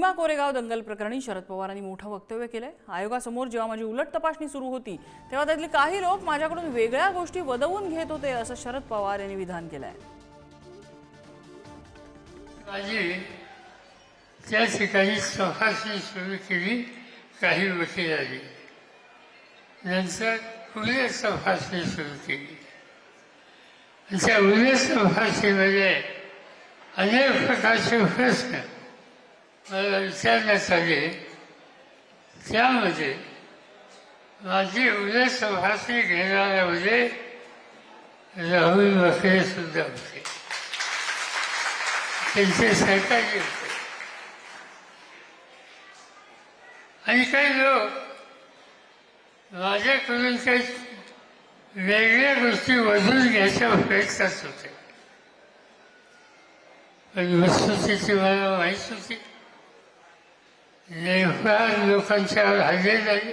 भीमा कोरेगाव दंगल प्रकरणी शरद पवारांनी मोठं वक्तव्य केलंय. आयोगासमोर जेव्हा माझी उलट तपासणी सुरू होती तेव्हा त्यातले काही लोक माझ्याकडून वेगळ्या गोष्टी वदवून घेत होते असं शरद पवार यांनी विधान केलंय. माझी त्या ठिकाणी तपासणी सुरू केली काही वकिलांनी नंतर पुढे तपासणी सुरू केली त्या उद्या तपासणीमध्ये अनेक प्रकारचे प्रश्न मला विचारण्यात आले त्यामध्ये माझी उद्या तपासणी घेणाऱ्यामध्ये म्हणजे राहुल वखरे सुद्धा होते. त्यांचे सहकारी होते. आणि काही लोक माझ्याकडून काही वेगळ्या गोष्टी वजून घ्यायच्या प्रयत्नात होते. पण वस्तुस्थिती मला माहीत होती लोकांच्या हजेर झाली